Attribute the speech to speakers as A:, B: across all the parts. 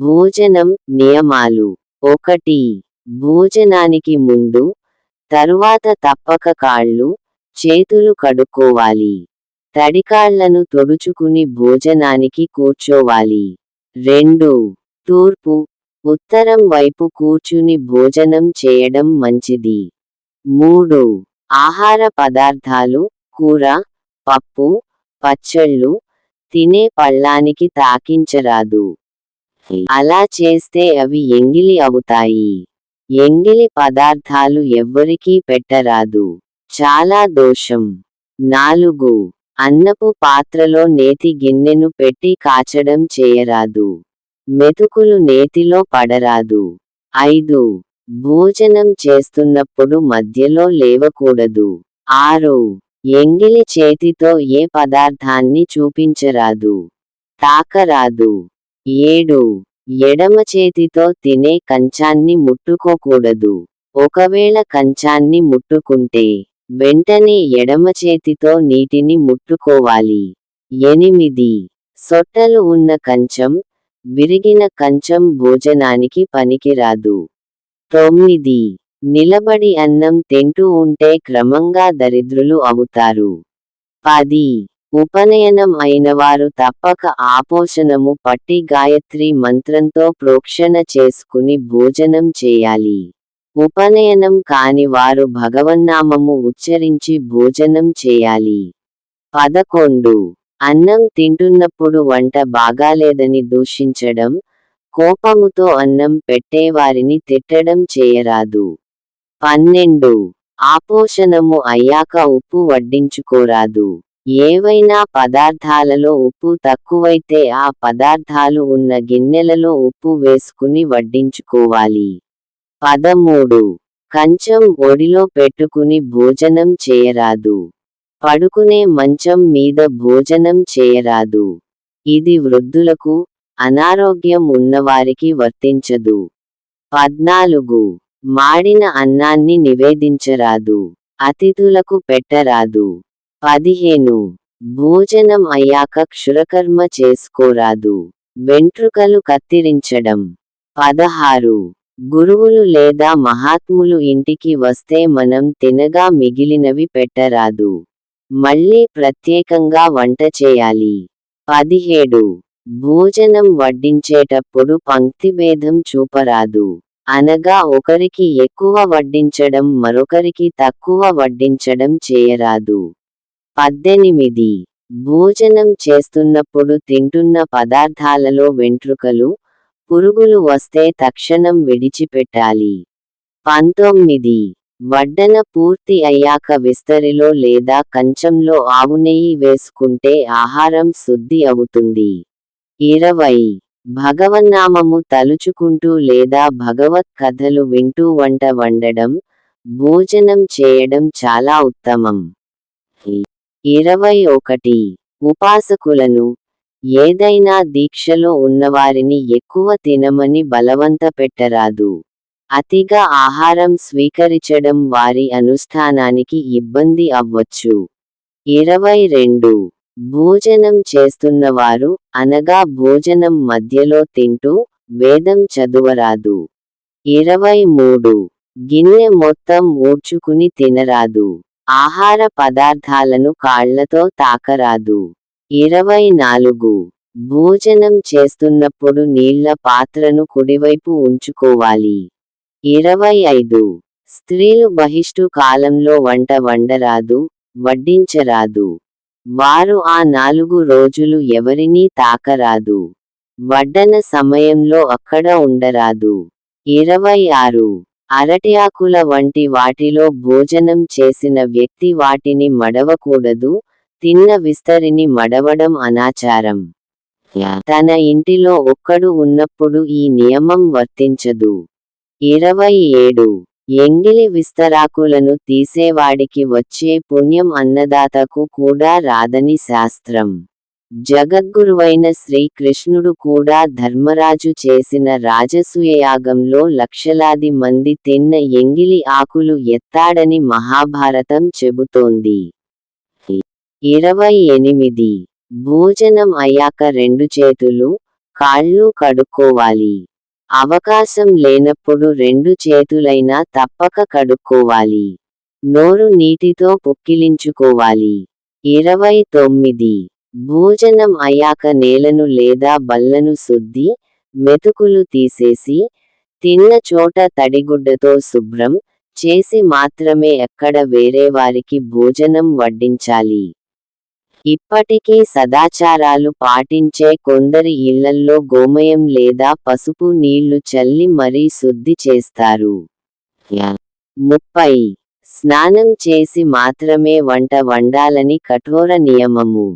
A: భోజనం నియమాలు. ఒకటి భోజనానికి ముందు తరువాత తప్పక కాళ్ళు చేతులు కడుక్కోవాలి. తడికాళ్ళను తొడుచుకుని భోజనానికి కూర్చోవాలి. రెండు తూర్పు ఉత్తరం వైపు కూర్చుని భోజనం చేయడం మంచిది. మూడు ఆహార పదార్థాలు కూర పప్పు పచ్చళ్ళు తినే పళ్ళానికి తాకించరాదు. అలా చేస్తే అవి ఎంగిలి అవుతాయి. ఎంగిలి పదార్థాలు ఎవ్వరికీ పెట్టరాదు. చాలా దోషం. నాలుగు. అన్నపు పాత్రలో నేతి గిన్నెను పెట్టి కాచడం చేయరాదు. మెతుకులు నేతిలో పడరాదు. ఐదు. భోజనం చేస్తున్నప్పుడు మధ్యలో లేవకూడదు. ఆరు. ఎంగిలి చేతితో ఏ పదార్థాన్ని చూపించరాదు. తాకరాదు. ఏడు. ఎడమ చేతితో తినే కంచాన్ని ముట్టుకోకూడదు. ఒకవేళ కంచాన్ని ముట్టుకుంటే వెంటనే ఎడమ చేతితో నీటిని ముట్టుకోవాలి. ఎనిమిది. సొట్టలు ఉన్న కంచం విరిగిన కంచం భోజనానికి పనికిరాదు. తొమ్మిది. నిలబడి అన్నం తింటూ ఉంటే క్రమంగా దరిద్రులు అవుతారు. పది. ఉపనయనం అయినవారు తప్పక ఆపోషణము పట్టి గాయత్రి మంత్రంతో ప్రోక్షణ చేసుకుని భోజనం చేయాలి. ఉపనయనం కాని వారు భగవన్నామము ఉచ్చరించి భోజనం చేయాలి. పదకొండు. అన్నం తింటున్నప్పుడు వంట బాగాలేదని దూషించడం కోపముతో అన్నం పెట్టేవారిని తిట్టడం చేయరాదు. పన్నెండు. ఆపోషణము అయ్యాక ఉప్పు వడ్డించుకోరాదు. ఏవైనా పదార్థాలలో ఉప్పు తక్కువైతే ఆ పదార్థాలు ఉన్న గిన్నెలలో ఉప్పు వేసుకుని వడ్డించుకోవాలి. పదమూడు. కంచం ఒడిలో పెట్టుకుని భోజనం చేయరాదు. పడుకునే మంచం మీద భోజనం చేయరాదు. ఇది వృద్ధులకు అనారోగ్యం ఉన్నవారికి వర్తించదు. పద్నాలుగు. మాడిన అన్నాన్ని నివేదించరాదు. అతిథులకు పెట్టరాదు. పదిహేను. భోజనం అయ్యాక క్షురకర్మ చేసుకోరాదు. వెంట్రుకలు కత్తిరించడం. పదహారు. గురువులు లేదా మహాత్ములు ఇంటికి వస్తే మనం తినగా మిగిలినవి పెట్టరాదు. మళ్ళీ ప్రత్యేకంగా వంట చేయాలి. పదిహేడు. భోజనం వడ్డించేటప్పుడు పంక్తిభేదం చూపరాదు. అనగా ఒకరికి ఎక్కువ వడ్డించడం మరొకరికి తక్కువ వడ్డించడం చేయరాదు. పద్దెనిమిది. భోజనం చేస్తున్నప్పుడు తింటున్న పదార్థాలలో వెంట్రుకలు పురుగులు వస్తే తక్షణం విడిచిపెట్టాలి. పంతొమ్మిది. వడ్డన పూర్తి అయ్యాక విస్తరిలో లేదా కంచంలో ఆవు నెయ్యి వేసుకుంటే ఆహారం శుద్ధి అవుతుంది. ఇరవై. భగవన్నామము తలుచుకుంటూ లేదా భగవత్ కథలు వింటూ వంట వండడం భోజనం చేయడం చాలా ఉత్తమం. ఇరవై ఒకటి. ఉపాసకులను ఏదైనా దీక్షలో ఉన్నవారిని ఎక్కువ తినమని బలవంత పెట్టరాదు. అతిగా ఆహారం స్వీకరించడం వారి అనుష్ఠానానికి ఇబ్బంది అవ్వచ్చు. ఇరవై రెండు. భోజనం చేస్తున్నవారు అనగా భోజనం మధ్యలో తింటూ వేదం చదువరాదు. ఇరవై మూడు. గిన్నె మొత్తం ఊడ్చుకుని తినరాదు. ఆహార పదార్థాలను కాళ్ళతో తాకరాదు. ఇరవై నాలుగు. భోజనం చేస్తున్నప్పుడు నీళ్ళ పాత్రను కుడివైపు ఉంచుకోవాలి. ఇరవై ఐదు. స్త్రీలు బహిష్టు కాలంలో వంట వండరాదు వడ్డించరాదు. వారు ఆ నాలుగు రోజులు ఎవరినీ తాకరాదు. వడ్డన సమయంలో అక్కడ ఉండరాదు. ఇరవై ఆరు. అరటి ఆకుల వంటి వాటిలో భోజనం చేసిన వ్యక్తి వాటిని మడవకూడదు తిన్న విస్తరిని మడవడం అనాచారం. తన ఇంటిలో ఒక్కడు ఉన్నప్పుడు ఈ నియమం వర్తించదు. ఇరవై ఏడు. ఎంగిలి విస్తరాకులను తీసేవాడికి వచ్చే పుణ్యం అన్నదాతకు కూడా రాదని శాస్త్రం. జగద్గురువైన శ్రీకృష్ణుడు కూడా ధర్మరాజు చేసిన రాజసూయయాగంలో లక్షలాది మంది తిన్న ఎంగిలి ఆకులు ఎత్తాడని మహాభారతం చెబుతోంది. ఇరవై ఎనిమిది. భోజనం అయ్యాక రెండు చేతులు కాళ్ళు కడుక్కోవాలి. అవకాశం లేనప్పుడు రెండు చేతులైనా తప్పక కడుక్కోవాలి. నోరు నీటితో పుక్కిలించుకోవాలి. ఇరవై తొమ్మిది. భోజనం అయ్యాక నేలను లేదా బల్లను శుద్ధి మెతుకులు తీసేసి తిన్న చోట తడిగుడ్డతో శుభ్రం చేసి మాత్రమే ఎక్కడ వేరే వారికి భోజనం వడ్డించాలి. ఇప్పటికీ సదాచారాలు పాటించే కొందరి ఇళ్ళల్లో గోమయం లేదా పసుపు నీళ్ళు చల్లి మరీ శుద్ధి చేస్తారు. ముప్పై. స్నానం చేసి మాత్రమే వంట వండాలని కఠోర నియమము.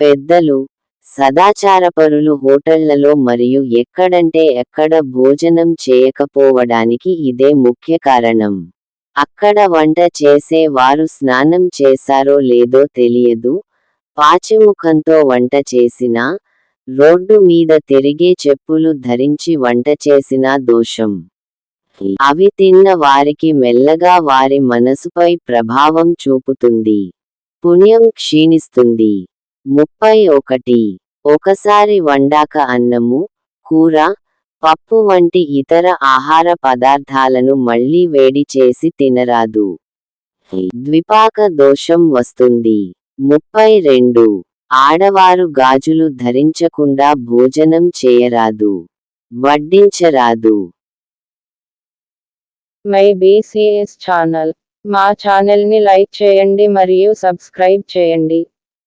A: పెద్దలు సదాచారపరులు హోటళ్ళలో మరియు ఎక్కడంటే ఎక్కడ భోజనం చేయకపోవడానికి ఇదే ముఖ్య కారణం. అక్కడ వంట చేసే వారు స్నానం చేశారో లేదో తెలియదు. పాచిముఖంతో వంట చేసినా రోడ్డు మీద తిరిగే చెప్పులు ధరించి వంట చేసినా దోషం. అవి తిన్న వారికి మెల్లగా వారి మనసుపై ప్రభావం చూపుతుంది. పుణ్యం క్షీణిస్తుంది. ముప్పై ఒకటి. ఒకసారి వండాక అన్నము కూర పప్పు వంటి ఇతర ఆహార పదార్థాలను మళ్ళీ వేడి చేసి తినరాదు. ద్విపాక దోషం వస్తుంది. ముప్పై రెండు. ఆడవారు గాజులు ధరించకుండా భోజనం చేయరాదు. వడ్డించరాదు.
B: My BCS channel. మా ఛానల్ని లైక్ చేయండి మరియు సబ్స్క్రైబ్ చేయండి.